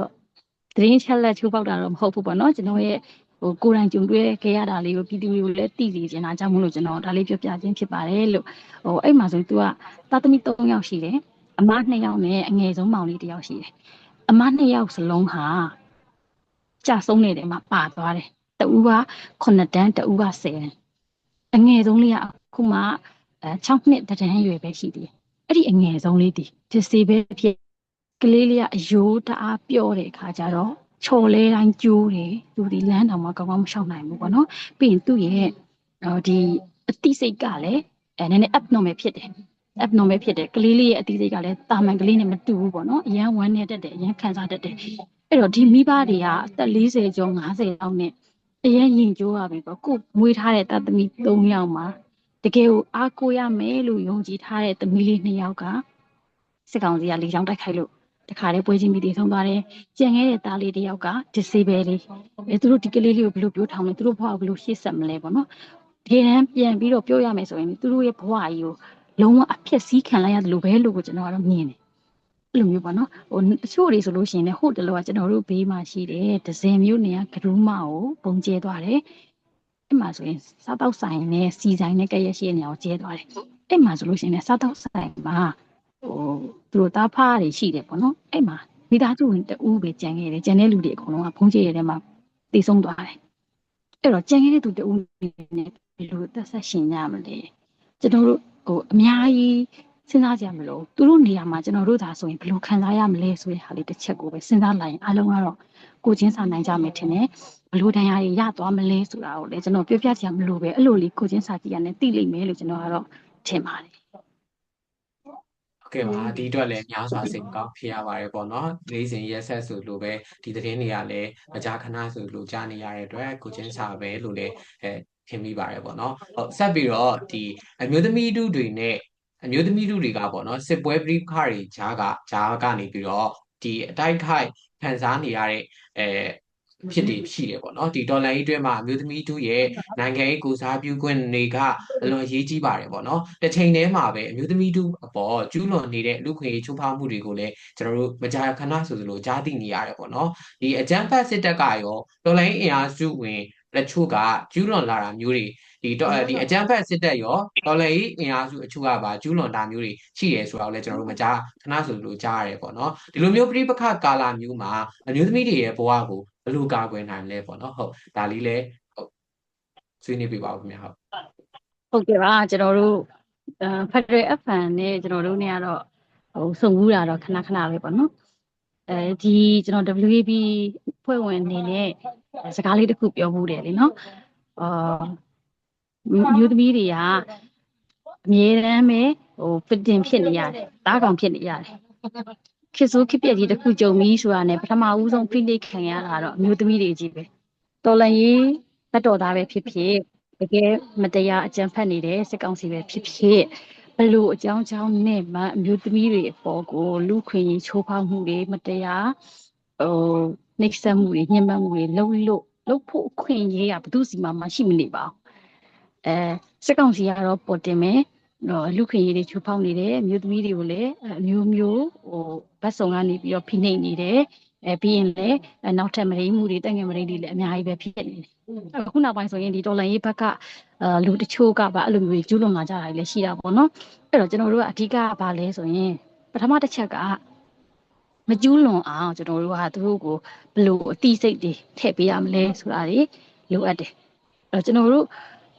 S2: သတင်းချက်လက်ချိုးပေါက်တာတော့မဟုတ်ဘူးပေါ့နော်ကျွန်တော်ရဲ့ဟိုကိုယ်တိုင်ကြုံတွေ့ခဲ့ရတာလေးကိုပြည်သူတွေကိုလည်းသိစေချင်တာကြောင့်မလို့ကျွန်တော်ဒါလေးပြောပြခြင်းဖြစ်ပါတယ်လို့ဟိုအဲ့မှာဆို तू ကသားသမီး3ယောက်ရှိတယ်အမ2ယောက်နဲ့အငယ်ဆုံးမောင်လေး1ယောက်ရှိတယ်အမ2ယောက်စလုံးဟာကြာဆုံးနေတယ်မှာပါသွားတယ်တူက9တန်းတူက10တန်းအငယ်ဆုံးလေးကအခုမှအဲ6နှစ်တန်းရွယ်ပဲရှိသေးတယ်အဲ့ဒီအငယ်ဆုံးလေးဒီဒီစေပဲဖြစ် ကလေးလေးကအယိုးတအားပျော့တဲ့အခါကျတော့ချော်လဲတိုင်းကျိုးတယ်သူဒီလမ်းတောင်မှကောင်းကောင်းမရှောင်နိုင်ဘူးပေါ့နော်ပြီးရင်သူ့ရဲ့ဒီအတိစိတ်ကလည်းအဲနည်းနည်း abnormal ဖြစ်တယ် abnormal ဖြစ်တယ်ကလေးလေးရဲ့အတိစိတ်ကလည်းတာမန်ကလေးနဲ့မတူဘူးပေါ့နော်အရန်ဝမ်းနေတတ်တယ်အရန်ခံစားတတ်တယ်အဲ့တော့ဒီမိဘတွေကအသက်40ကျော်50လောက်နဲ့အရင်ရင်ကြိုးရပြီပေါ့ကိုမွေးထားတဲ့တသမီ၃ယောက်မှာတကယ်ကိုအားကိုးရမယ်လို့ယုံကြည်ထားတဲ့သမီးလေး၂ယောက်ကစစ်ကောင်စီကလေကြောင်းတိုက်ခိုက်လို့ တခါတည်းပွဲချင်းမိတည်ဆုံးသွားတယ်ကြံခဲ့တဲ့သားလေးတစ်ယောက်က disable လေးအဲသူတို့ဒီကလေးလေးကိုဘယ်လိုပြောထားမလဲသူတို့ဘဝကိုဘယ်လိုရှေ့ဆက်မလဲပေါ့နော်တကယ်တမ်းပြန်ပြီးတော့ပြောရမယ်ဆိုရင်သူတို့ရဲ့ဘဝကြီးကိုလုံးဝအဖြစ်စည်းခံလိုက်ရတယ်လို့ပဲလို့ကိုကျွန်တော်ကတော့မြင်တယ်အဲ့လိုမျိုးပေါ့နော်ဟိုတချို့တွေဆိုလို့ရှိရင်လည်းဟိုတလောကကျွန်တော်တို့ဘေးမှာရှိတယ်ဒဇယ်မျိုးနေကဂရုမကိုပုံကျဲသွားတယ်အဲ့မှာဆိုရင်စားတောက်ဆိုင်နဲ့စီဆိုင်နဲ့ကရက်ရှိတဲ့နေရာကိုကျဲသွားတယ်အဲ့မှာဆိုလို့ရှိရင်လည်းစားတောက်ဆိုင်မှာ ဟိုသူတို့တားဖားတွေရှိတယ်ပေါ့နော်အဲ့မှာမိသားစုဝင်တူပဲကြံခဲ့တယ်ကြံတဲ့လူတွေအကုန်လုံးကဖုံးကျဲရတဲ့မှာတည်ဆုံးသွားတယ်အဲ့တော့ကြံခဲ့တဲ့သူတူနဲ့ဘယ်လိုသက်ဆက်ရှင်ကြမလဲကျွန်တော်တို့ဟိုအများကြီးစဉ်းစားကြမလို့သူတို့နေရာမှာကျွန်တော်တို့သာဆိုရင်ဘယ်လိုခံစားရမလဲဆိုတဲ့ဟာလေးတစ်ချက်ကိုပဲစဉ်းစားလိုက်ရင်အားလုံးကတော့ကိုချင်းစာနိုင်ကြမယ်ထင်တယ်ဘလို့တရားရရသွားမလဲဆိုတာကိုလည်းကျွန်တော်ပြောပြချင်မလို့ပဲအဲ့လိုလေးကိုချင်းစာကြည့်ရနဲ့သိလိမ့်မယ်လို့ကျွန်တော်ကတော့ထင်ပါတယ်
S1: ဟုတ် ကဲ့ပါဒီအတွက်လည်းများစွာစိတ်ကောင်းဖြစ်ရပါတယ်ပေါ့နော်လေးစဉ်ရက်ဆက်ဆိုလို့ပဲဒီသတင်းတွေကလည်းမကြာခဏဆိုလို့ကြားနေရတဲ့အတွက်ကိုချင်းစာပဲလို့လည်းအဲထင်မိပါတယ်ပေါ့နော်ဟုတ်ဆက်ပြီးတော့ဒီအမျိုးသမီးတို့တွေနဲ့အမျိုးသမီးတို့တွေကပေါ့နော်စစ်ပွဲပရိခတွေဂျားကဂျားကနေပြီးတော့ဒီအတိုက်ခိုက်ခံစားနေရတဲ့အဲ ဖြစ်တည်ရှိတယ်ပေါ့နော်ဒီဒေါ်လာကြီးအတွင်းမှာအမျိုးသမီးတို့ရဲ့နိုင်ငံရေးကိုစားပြုခွင့်တွေကအလွန်အရေးကြီးပါတယ်ပေါ့နော်တစ်ချိန်တည်းမှာပဲအမျိုးသမီးတို့အပေါ်ကျူးလွန်နေတဲ့လူခွေချိုးဖောက်မှုတွေကိုလည်းကျွန်တော်တို့မကြာခဏဆိုသလိုကြားသိနေရတယ်ပေါ့နော်ဒီအကြမ်းဖက်စစ်တပ်ကရောဒေါ်လာကြီးအင်အားစုဝင်လက်ချို့ကကျူးလွန်လာတာမျိုးတွေဒီတော့ဒီအကြမ်းဖက်စစ်တပ်ရောဒေါ်လာကြီးအင်အားစုအချို့ကပါကျူးလွန်တာမျိုးတွေရှိတယ်ဆိုတာကိုလည်းကျွန်တော်တို့မကြားခဏဆိုသလိုကြားရတယ်ပေါ့နော်ဒီလိုမျိုးပြိပခကာလာမျိုးမှာအမျိုးသမီးတွေရဲ့ဘဝကို ဘယ်လိုကာကွယ်နိုင်လဲပေါ့နော်ဟုတ်ဒါလေးလည်းဟုတ်ဆွေးနွေးပြပါဦးခင်ဗျာဟုတ်
S2: ဟုတ်ကဲ့ပါကျွန်တော်တို့ဖက်ဒရယ် FN နဲ့ကျွန်တော်တို့နေရတော့ဟိုစုံကူးတာတော့ခဏခဏပဲပေါ့နော်အဲဒီကျွန်တော် WAB ဖွဲ့ဝင်အနေနဲ့စကားလေးတစ်ခုပြောဖို့တယ်လေနော်အာမျိုးသမီးတွေကအမြဲတမ်းပဲဟို fitting ဖြစ်နေရတယ်တားကောင်ဖြစ်နေရတယ် ခစ်ဆိုးခစ်ပြက်ကြီးတစ်ခုကြုံပြီးဆိုတာနဲ့ပထမဦးဆုံးဖိလိခံရတာတော့အမျိုးသမီးတွေကြီးပဲတော်လန်ရေးဘတ်တော်သားပဲဖြစ်ဖြစ်တကယ်မတရားအကြမ်းဖက်နေတဲ့စစ်ကောင်စီပဲဖြစ်ဖြစ်ဘလို့အကြောင်းကြောင်းနဲ့မှအမျိုးသမီးတွေအပေါ်ကိုလူခွင့်ရေးချိုးဖောက်မှုတွေမတရားဟိုနှိပ်စက်မှုတွေညှဉ်းပန်းမှုတွေလုပ်လို့လုပ်ဖို့အခွင့်အရေးကဘယ်သူစီမှာမရှိမနေပါဘူးအဲစစ်ကောင်စီကတော့ပေါ်တင်မယ် တော့လူခွင့်ရေးတွေချိုးဖောက်နေတယ်မြို့သမီးတွေကိုလည်းအမျိုးမျိုးဟိုဗတ်စုံကနေပြီးတော့ဖိနှိပ်နေတယ်အဲပြီးရင်လည်းနောက်ထပ်မရိမှုတွေတက်ငယ်မရိတွေလည်းအများကြီးပဲဖြစ်နေတယ်အခုနောက်ပိုင်းဆိုရင်ဒီတော်လန်ရေးဘက်ကအာလူတချို့ကပါအဲ့လိုမျိုးကျူးလွန်လာကြတာလည်းရှိတာပေါ့နော်အဲ့တော့ကျွန်တော်တို့ကအဓိကကဘာလဲဆိုရင်ပထမတစ်ချက်ကမကျူးလွန်အောင်ကျွန်တော်တို့ကသူတို့ကိုဘယ်လိုအတိစိတ်တွေထည့်ပေးရမလဲဆိုတာတွေလိုအပ်တယ်အဲ့တော့ကျွန်တော်တို့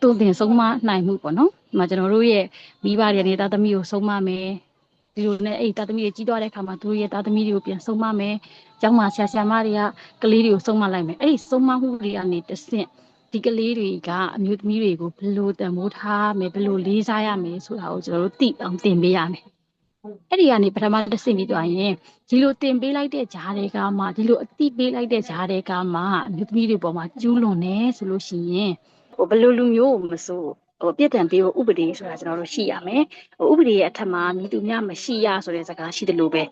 S2: တုံ့တင်ဆုံးမနိုင်မှုပေါ့နော်ဒီမှာကျွန်တော်တို့ရဲ့မိဘတွေနဲ့တာသမီကိုဆုံးမမယ်ဒီလိုနဲ့အဲ့တာသမီတွေကြီးသွားတဲ့အခါမှာသူတို့ရဲ့တာသမီတွေကိုပြန်ဆုံးမမယ်ကျောင်းမှာဆရာဆရာမတွေကကလေးတွေကိုဆုံးမလိုက်မယ်အဲ့ဒီဆုံးမမှုတွေကနေတဆင့်ဒီကလေးတွေကအမျိုးသမီးတွေကိုဘယ်လိုတန်ဖိုးထားမယ်ဘယ်လိုလေးစားရမယ်ဆိုတာကိုကျွန်တော်တို့သိအောင်သင်ပေးရမယ်အဲ့ဒီကနေပထမတစ်ဆင့်ပြီးသွားရင်ဒီလိုတင်ပေးလိုက်တဲ့ဂျားတွေကမှဒီလိုအတိပေးလိုက်တဲ့ဂျားတွေကမှအမျိုးသမီးတွေပေါ်မှာကျူးလွန်နေဆိုလို့ရှိရင် ဟိုဘယ်လိုလူမျိုးကိုမစိုးဟိုပြစ်ဒဏ်ပေးဖို့ဥပဒေဆိုတာကျွန်တော်တို့ရှိရမယ်ဟိုဥပဒေရဲ့အထက်မှာမိသူများမရှိရဆိုတဲ့စကားရှိတယ်လို့ပဲ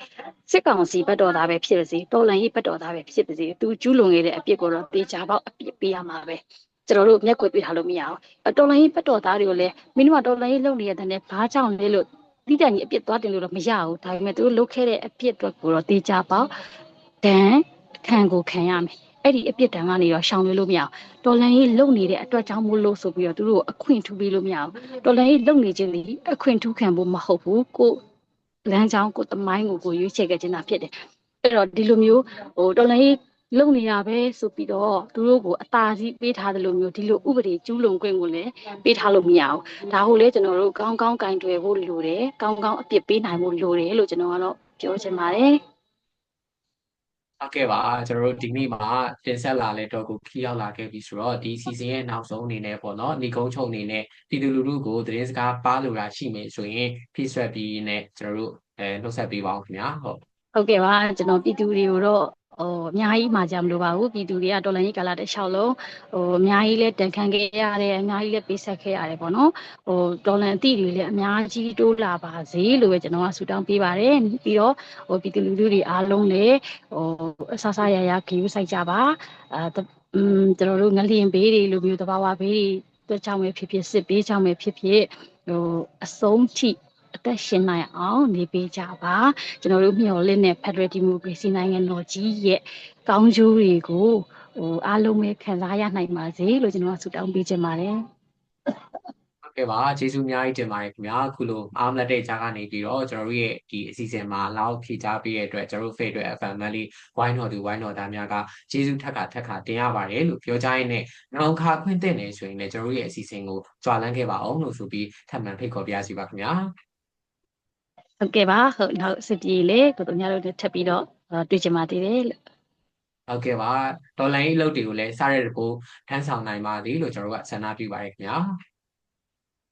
S2: စစ်ကောင်စီဘက်တော်သားပဲဖြစ်ပါစေတော်လန်ရေးဘက်တော်သားပဲဖြစ်ပါစေသူကျူးလွန်ခဲ့တဲ့အပြစ်ကိုတော့တေချာပေါက်အပြစ်ပေးရမှာပဲကျွန်တော်တို့မျက်ကွယ်ပြထားလို့မရအောင်တော်လိုင်းဘက်တော်သားတွေကိုလည်းမင်းတို့ကတော်လိုင်းလုပ်နေတဲ့တဲ့ဘာကြောင့်လဲလို့တိကျကြီးအပြစ်သွားတင်လို့တော့မရဘူးဒါပေမဲ့သူတို့လုပ်ခဲ့တဲ့အပြစ်အတွက်ကိုတော့တေချာပေါက်ဒဏ်ခံကိုခံရမယ် အဲ့ဒီအပြစ်ဒဏ်ကနေတော့ရှောင်လွှဲလို့မရအောင်တော်လန်ရေးလုပ်နေတဲ့အတွက်ကြောင့်မို့လို့ဆိုပြီးတော့သူတို့အခွင့်ထူပေးလို့မရအောင်တော်လန်ရေးလုပ်နေခြင်းဒီအခွင့်ထူခံဖို့မဟုတ်ဘူးကိုလမ်းကြောင်းကိုတမိုင်းကိုကိုရွေးချယ်ခဲ့ခြင်းသာဖြစ်တယ်အဲ့တော့ဒီလိုမျိုးဟိုတော်လန်ရေးလုံနေတာပဲဆိုပြီးတော့သူတို့ကိုအသာစီးပေးထားတယ်လို့မျိုးဒီလိုဥပဒေကျူးလွန်ခွင့်ကိုလည်းပေးထားလို့မရဘူးဒါကိုလည်းကျွန်တော်တို့ကောင်းကောင်းကင်တွယ်ဖို့လိုတယ်ကောင်းကောင်းအပြစ်ပေးနိုင်ဖို့လိုတယ်လို့ကျွန်တော်ကတော့ပြောချင်ပါတယ်
S1: ဟုတ်ကဲ့ပါကျွန်တော်တို့ဒီနေ့မှာတင်ဆက်လာလဲတော့ကိုခီးရောက်လာခဲ့ပြီဆိုတော့ဒီ season ရဲ့နောက်ဆုံးအနေနဲ့ပေါ့နော်ညီကုန်းချုပ်အနေနဲ့ပြည်သူလူထုကိုသတင်းစကားပါလို့ရရှိမယ်ဆိုရင်ဖြည့်ဆွက်ပြီးနဲ့ကျွန်တော်တို့အဲနှုတ်ဆက်ပေးပါအောင်ခင်ဗျာဟုတ်
S2: ဟုတ်ကဲ့ပါကျွန်တော်ပြည်သူတွေကိုတော့ ဟိုအများကြီးမှကြမလို့ပါဘူးပြည်သူတွေကတော်လိုင်းရေးကာလတစ်လျှောက်လုံးဟိုအများကြီးလဲတန်ခံခဲ့ရတယ်အများကြီးလဲပေးဆက်ခဲ့ရတယ်ပေါ့နော်ဟိုတော်လန်အသည့်တွေလည်းအများကြီးတိုးလာပါစေလို့ပဲကျွန်တော်ကဆုတောင်းပေးပါတယ်ပြီးတော့ဟိုပြည်သူလူထုတွေအားလုံးလည်းဟိုအဆဆရရဂရုစိုက်ကြပါအဲอืมကျွန်တော်တို့ငလျင်ဘေးတွေလိုမျိုးတဘာဝဘေးတွေအတွက်ကြောင့်ပဲဖြစ်ဖြစ်စစ်ဘေးကြောင့်ပဲဖြစ်ဖြစ်ဟိုအဆုံးထိ အသက်ရှင်နိုင်အောင်နေပေးကြပါကျွန်တော်တို့မျှော်လင့်တဲ့ Federal Democracy နိုင်ငံတော်ကြီးရဲ့ကောင်းကျိုးတွေကိုဟိုအားလုံးပဲခံစားရနိုင်ပါစေလို့ကျွန်တော်ကဆုတောင်းပေးချင်ပါတယ်
S1: ဟုတ်ကဲ့ပါကျေးဇူးအများကြီးတင်ပါတယ်ခင်ဗျာအခုလိုအားမလက်တဲ့ကြားကနေပြီးတော့ကျွန်တော်တို့ရဲ့ဒီအစီအစဉ်မှာလောက်ဖြည့်ချပေးတဲ့အတွက်ကျွန်တော်တို့ Federal FM မလေးဝိုင်းတော်သူဝိုင်းတော်သားများကကျေးဇူးထက်ခါထက်ခါတင်ရပါတယ်လို့ပြောကြရင်းနဲ့နောက်ခါခွင့်တင်နေဆိုရင်လည်းကျွန်တော်တို့ရဲ့အစီအစဉ်ကိုကြွာလန်းခဲ့ပါအောင်လို့ဆိုပြီးထပ်မံဖိတ်ခေါ်ပြရစီပါခင်ဗျာ
S2: ဟုတ်ကဲ့ပါဟုတ်နောက်စစ်ပြေလေကိုတို့ညတို့နဲ့ထပ်ပြီးတော့အာတွေ့ချင်ပါသေးတယ်လို့
S1: ဟုတ်ကဲ့ပါဒေါ်လာရေးအလုပ်တွေကိုလည်းစားရတဲ့ကိုထမ်းဆောင်နိုင်ပါသည်လို့ကျွန်တော်တို့ကဆန္ဒပြုပါရခင်ဗျာ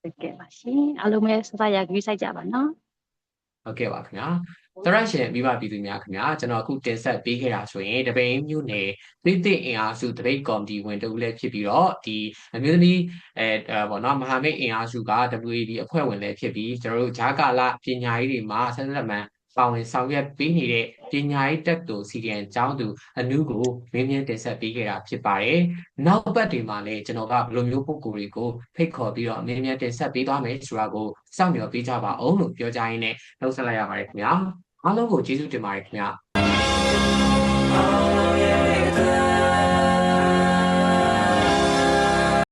S2: ဟုတ်ကဲ့ပါရှင်အားလုံးပဲစစရဂရုစိုက်ကြပါနော်
S1: ဟုတ်ကဲ့ပါခင်ဗျာ သရရှင်မိဘပြည်သူများခင်ဗျာကျွန်တော်အခုတင်ဆက်ပေးခဲ့တာဆိုရင်တပိန်မြို့နယ်သိသိအင်အားစုတပိတ်ကော်မတီဝင်တူလည်းဖြစ်ပြီးတော့ဒီအမျိုးသမီးအဲအဲပေါ့နော်မဟာမိတ်အင်အားစုက WAD အဖွဲ့ဝင်လည်းဖြစ်ပြီးကျွန်တော်တို့ဂျာကာလာပညာရေးတွေမှာဆက်လက်မှန် ပါဝင်ဆောင်ရွက်ပေးနေတဲ့ပညာရေးတက်တူစီရီယန်ကျောင်းသူအနုကိုမင်းမြန်းတင်ဆက်ပေးခဲ့တာဖြစ်ပါတယ်။နောက်ပတ်တွေမှာလည်းကျွန်တော်ကဘယ်လိုမျိုးပုံကိုယ်တွေကိုဖိတ်ခေါ်ပြီးတော့မင်းမြန်းတင်ဆက်ပေးသွားမယ်ဆိုတာကိုစောင့်မျှော်ပေးကြပါအောင်လို့ပြောကြရင်းနဲ့နှုတ်ဆက်လိုက်ရပါတယ်ခင်ဗျာ။အားလုံးကိုကျေးဇူးတင်ပါတယ်ခင်ဗျာ။
S3: Oh, yeah,